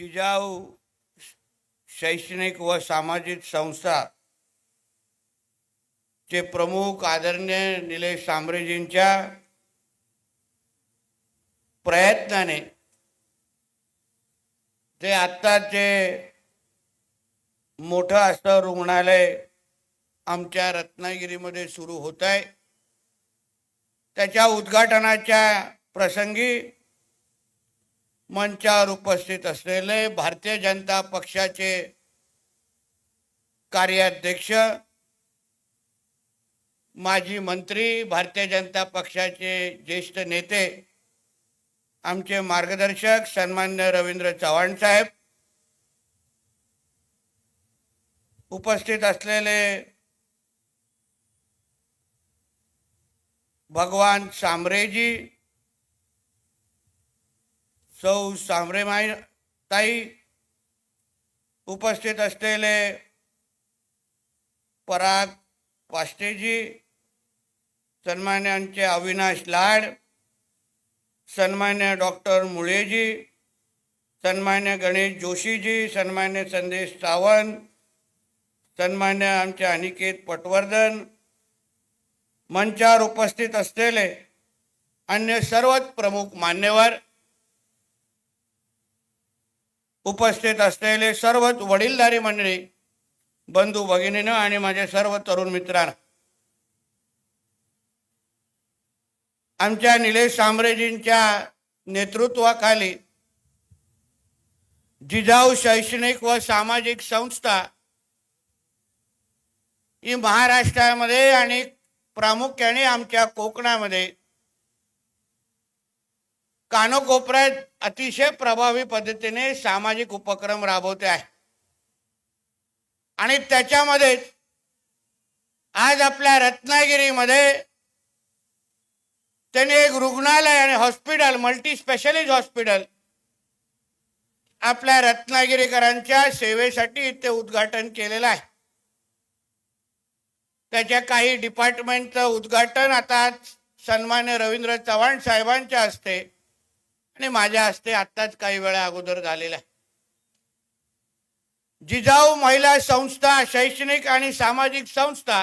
जिजाऊ शैक्षणिक व सामाजिक संस्था चे प्रमुख आदरणीय निलेश सांबरेजींच्या प्रयत्नाने ते आत्ताचे मोठं असं रुग्णालय आमच्या रत्नागिरीमध्ये सुरू होत आहे. त्याच्या उद्घाटनाच्या प्रसंगी मंचावर उपस्थित असलेले भारतीय जनता पक्षाचे कार्याध्यक्ष माजी मंत्री भारतीय जनता पक्षाचे ज्येष्ठ नेते आमचे मार्गदर्शक सन्मान्य रवींद्र चव्हाण साहेब उपस्थित असलेले भगवान सामरेजी सौ सांबरेमाई ताई उपस्थित असलेले पराग पास्टेजी सन्मान्यांचे अविनाश लाड सन्मान्य डॉक्टर मुळेजी सन्मान्य गणेश जोशीजी सन्मान्य संदेश सावंत सन्मान्य आमचे अनिकेत पटवर्धन मंचावर उपस्थित असलेले अन्य सर्वच प्रमुख मान्यवर उपस्थित असलेले सर्वच वडीलधारी मंडळी बंधू भगिनीनं आणि माझे सर्व तरुण मित्रांना. आमच्या निलेश सांबरेजींच्या नेतृत्वाखाली जिजाऊ शैक्षणिक व सामाजिक संस्था ही महाराष्ट्रामध्ये आणि प्रामुख्याने आमच्या कोकणामध्ये कानोकोपऱ्यात अतिशय प्रभावी पद्धतीने सामाजिक उपक्रम राबवते आहे. आणि त्याच्यामध्येच आज आपल्या रत्नागिरीमध्ये त्यांनी एक रुग्णालय आणि हॉस्पिटल मल्टी स्पेशालिस्ट हॉस्पिटल आपल्या रत्नागिरीकरांच्या सेवेसाठी ते उद्घाटन केलेलं आहे. त्याच्या काही डिपार्टमेंटचं उद्घाटन आता सन्मान्य रवींद्र चव्हाण साहेबांच्या हस्ते आणि माझ्या हस्ते आत्ताच काही वेळा अगोदर झालेला आहे. जिजाऊ महिला संस्था शैक्षणिक आणि सामाजिक संस्था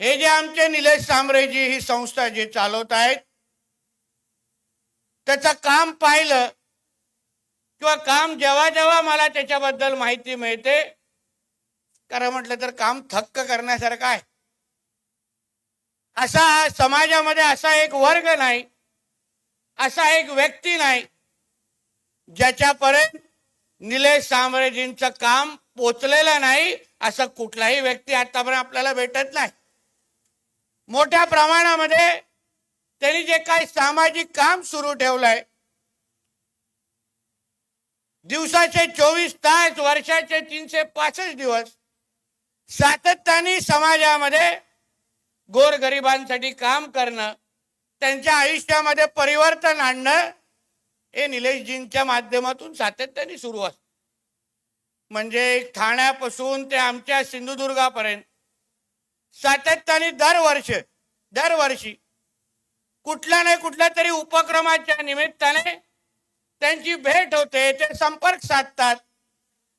हे जे आमचे निलेश सांबरेजी ही संस्था जे चालवत आहेत त्याचं काम पाहिलं किंवा काम जेव्हा जेव्हा मला त्याच्याबद्दल माहिती मिळते कारण म्हटलं तर काम थक्क करण्यासारखं आहे. असा समाजामध्ये असा एक वर्ग नाही असा एक व्यक्ती नाही ज्याच्यापर्यंत निलेश सांबरेजींचं काम पोचलेलं नाही असं कुठलाही व्यक्ती आतापर्यंत आपल्याला भेटत नाही. मोठ्या प्रमाणामध्ये त्यांनी जे काही सामाजिक काम सुरू ठेवलंय दिवसाचे चोवीस तास वर्षाचे तीनशे पासष्ट दिवस सातत्याने समाजामध्ये गोरगरिबांसाठी काम करणं त्यांच्या आयुष्यामध्ये परिवर्तन आणणं हे निलेशजींच्या माध्यमातून सातत्याने सुरू असतं. म्हणजे ठाण्यापासून ते आमच्या सिंधुदुर्गापर्यंत सातत्याने दरवर्ष दरवर्षी कुठल्या नाही कुठल्या तरी उपक्रमाच्या निमित्ताने त्यांची भेट होते ते संपर्क साधतात.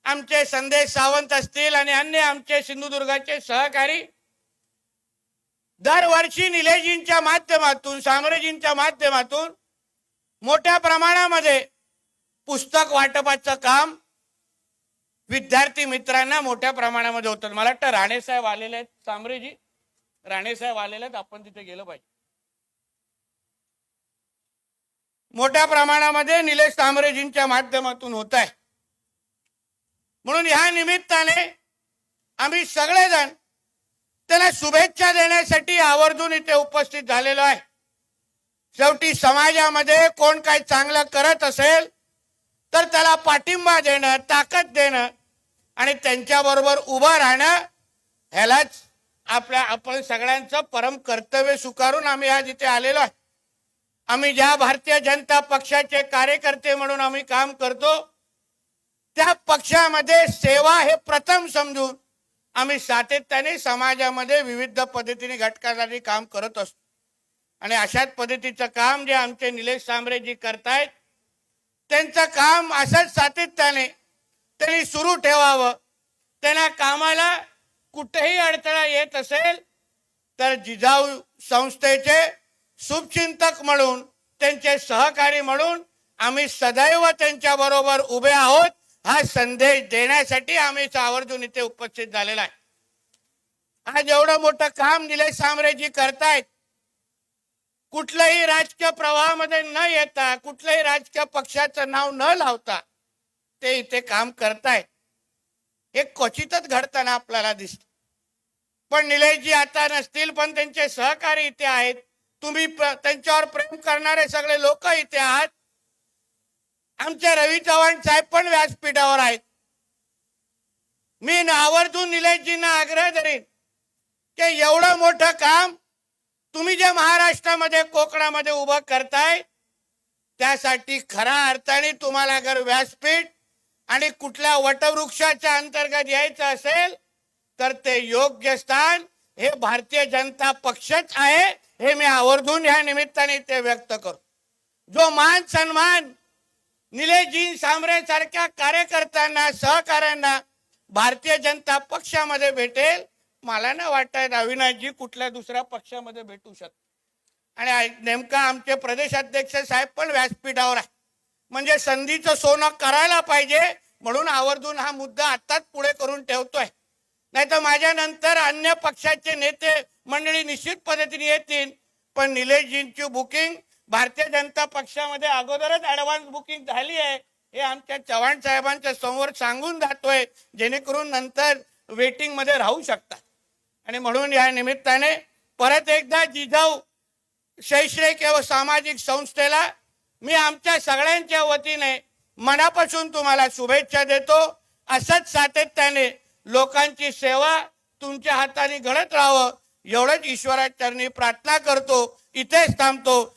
आमचे संदेश सावंत असतील आणि अन्य आमचे सिंधुदुर्गाचे सहकारी दरवर्षी निलेजींच्या माध्यमातून साम्राजींच्या माध्यमातून मोठ्या प्रमाणामध्ये पुस्तक वाटपाचं काम विद्यार्थी मित्रांना मोठ्या प्रमाणामध्ये होतं. मला वाटतं राणेसाहेब आलेले आहेत. सांबरेजी राणेसाहेब आलेले आहेत. आपण तिथे गेलं पाहिजे. मोठ्या प्रमाणामध्ये निलेश सांबरेजींच्या माध्यमातून होत आहे. म्हणून ह्या निमित्ताने आम्ही सगळेजण त्याला शुभेच्छा देण्यासाठी आवर्जून इथे उपस्थित झालेलो आहे. शेवटी समाजामध्ये कोण काही चांगलं करत असेल तर त्याला पाठिंबा देणं ताकद देणं आणि त्यांच्याबरोबर उभं राहणं ह्यालाच आपल्या आपण सगळ्यांचं परम कर्तव्य स्वीकारून आम्ही आज इथे आलेलो आहे. आम्ही ज्या भारतीय जनता पक्षाचे कार्यकर्ते म्हणून आम्ही काम करतो त्या पक्षामध्ये सेवा हे प्रथम समजून आम्ही सातत्याने समाजामध्ये विविध पद्धतीने घटकासाठी काम करत असतो. आणि अशाच पद्धतीचं काम जे आमचे निलेश सांबरेजी करतायत त्यांचं काम असंच सातत्याने त्यांनी सुरू ठेवावं. त्यांना कामाला कुठेही अडथळा येत असेल तर जिजाऊ संस्थेचे शुभचिंतक म्हणून त्यांचे सहकारी म्हणून आम्ही सदैव त्यांच्याबरोबर उभे आहोत. हा संदेश देण्यासाठी आम्ही आवर्जून इथे उपस्थित झालेला आहे. आज एवढं मोठं काम निलेश सामरेजी करतायत. कुठल्याही राजकीय प्रवाहामध्ये न येता कुठल्याही राजकीय पक्षाचं नाव न लावता ते इथे काम करतायत. हे क्वचितच घडताना आपल्याला दिसत. पण निलेशजी आता नसतील पण त्यांचे सहकारी इथे आहेत. तुम्ही त्यांच्यावर प्रेम करणारे सगळे लोक इथे आहात. आमचे रवी चव्हाण साहेब पण व्यासपीठावर आहेत. मी न- आवर्जून निलेशजींना आग्रह धरीन की एवढं मोठं काम तुम्ही जे महाराष्ट्रामध्ये कोकणामध्ये उभं करताय त्यासाठी खऱ्या अर्थाने तुम्हाला अगर व्यासपीठ आणि कुठल्या वटवृक्षाच्या अंतर्गत यायचं असेल तर ते योग्य स्थान हे भारतीय जनता पक्षच आहे हे मी आवर्जून ह्या निमित्ताने ते व्यक्त करतो जो मान सन्मान निलेशजी सांबरे सारख्या कार्यकर्त्यांना सहकाऱ्यांना भारतीय जनता पक्षामध्ये भेटेल? मला ना वाटत अविनाशजी कुठल्या दुसऱ्या पक्षामध्ये भेटू शकत. आणि नेमका आमचे प्रदेशाध्यक्ष साहेब पण व्यासपीठावर आहे म्हणजे संधीचं सोनं करायला पाहिजे म्हणून आवर्जून हा मुद्दा आत्ताच पुढे करून ठेवतोय. नाही तर माझ्यानंतर अन्य पक्षाचे नेते मंडळी निश्चित पद्धतीने येतील पण निलेशजींची बुकिंग भारतीय जनता पक्षामध्ये अगोदरच ऍडव्हान्स बुकिंग झाली आहे. हे आमच्या चव्हाण साहेबांच्या समोर सांगून जातोय जेणेकरून नंतर वेटिंगमध्ये राहू शकतात. आणि म्हणून या निमित्ताने परत एकदा जिजाऊ शैक्षणिक व सामाजिक संस्थेला मी आमच्या सगळ्यांच्या वतीने मनापासून तुम्हाला शुभेच्छा देतो. असंच सातत्याने लोकांची सेवा तुमच्या हाताने घडत राहावं एवढंच ईश्वराचरणी प्रार्थना करतो. इथेच थांबतो.